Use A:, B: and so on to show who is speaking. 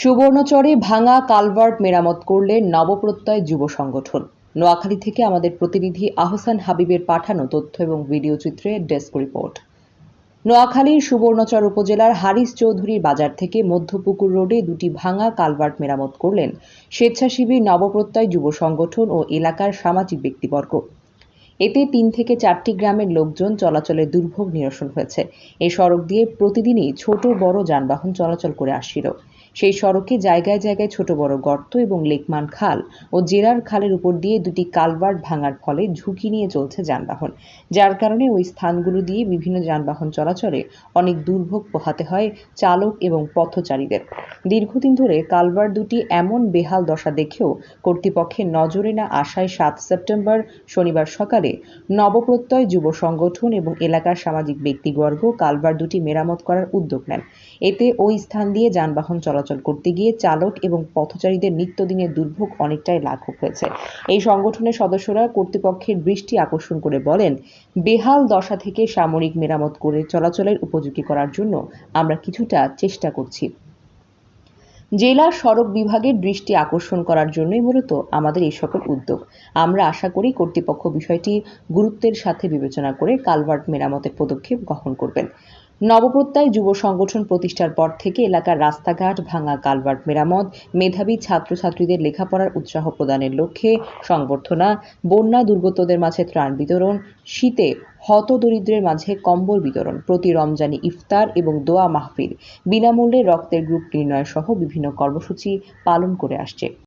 A: সুবর্ণচরে ভাঙা কালভার্ট মেরামত করলেন নবপ্রত্যয় যুব সংগঠন। নোয়াখালী থেকে আমাদের প্রতিনিধি আহসান হাবিবের পাঠানো তথ্য এবং ভিডিও চিত্রে ডেস্ক রিপোর্ট। নোয়াখালীর সুবর্ণচর উপজেলার হারিস চৌধুরীর বাজার থেকে মধ্যপুকুর রোডে দুটি ভাঙা কালভার্ট মেরামত করলেন স্বেচ্ছাসেবী নবপ্রত্যয় যুব সংগঠন ও এলাকার সামাজিক ব্যক্তিবর্গ। এতে তিন থেকে চারটি গ্রামের লোকজন চলাচলে দুর্ভোগ নিরসন হয়েছে। এই সড়ক দিয়ে প্রতিদিনই ছোট বড় যানবাহন চলাচল করে আসছিল। সেই সড়কে জায়গায় জায়গায় ছোট বড় গর্ত এবং লেকমান খাল ও জেরার খালের উপর দিয়ে দুটি কালভার্ট ভাঙার ফলে ঝুঁকি নিয়ে চলছে যানবাহন। যার কারণে ওই স্থানগুলো দিয়ে বিভিন্ন যানবাহন চলাচলে অনেক দুর্ভোগ পোহাতে হয় চালক এবং পথচারীদের। দীর্ঘদিন ধরে কালভার্ট দুটি এমন বেহাল দশা দেখেও কর্তৃপক্ষের নজরে না আসায় সাত সেপ্টেম্বর শনিবার সকালে নবপ্রত্যয় যুব সংগঠন এবং এলাকার সামাজিক ব্যক্তিবর্গ কালভার্ট দুটি মেরামত করার উদ্যোগ নেন। এতে ওই স্থান দিয়ে যানবাহন চলাচল করতে গিয়ে চালক এবং পথচারীদের নিত্যদিনের দুর্ভোগ অনেকটাই লাঘব হয়েছে। এই সংগঠনের সদস্যরা কর্তৃপক্ষের দৃষ্টি আকর্ষণ করে বলেন, বেহাল দশা থেকে সামরিক মেরামত করে চলাচলের উপযোগী করার জন্য আমরা কিছুটা চেষ্টা করছি। জেলা সড়ক বিভাগের দৃষ্টি আকর্ষণ করার জন্যই মূলত আমাদের এই সকল উদ্যোগ। আমরা আশা করি কর্তৃপক্ষ বিষয়টি গুরুত্বের সাথে বিবেচনা করে কালভার্ট মেরামতের পদক্ষেপ গ্রহণ করবেন। নবপ্রত্যয় যুব সংগঠন প্রতিষ্ঠার পর থেকে এলাকার রাস্তাঘাট, ভাঙা কালভার্ট মেরামত, মেধাবী ছাত্রছাত্রীদের লেখাপড়ার উৎসাহ প্রদানের লক্ষ্যে সংবর্ধনা, বন্যা দুর্গতদের মাঝে ত্রাণ বিতরণ, শীতে হতদরিদ্রের মাঝে কম্বল বিতরণ, প্রতি রমজানি ইফতার এবং দোয়া মাহফিল। বিনামূল্যে রক্তের গ্রুপ নির্ণয় সহ বিভিন্ন কর্মসূচি পালন করে আসছে।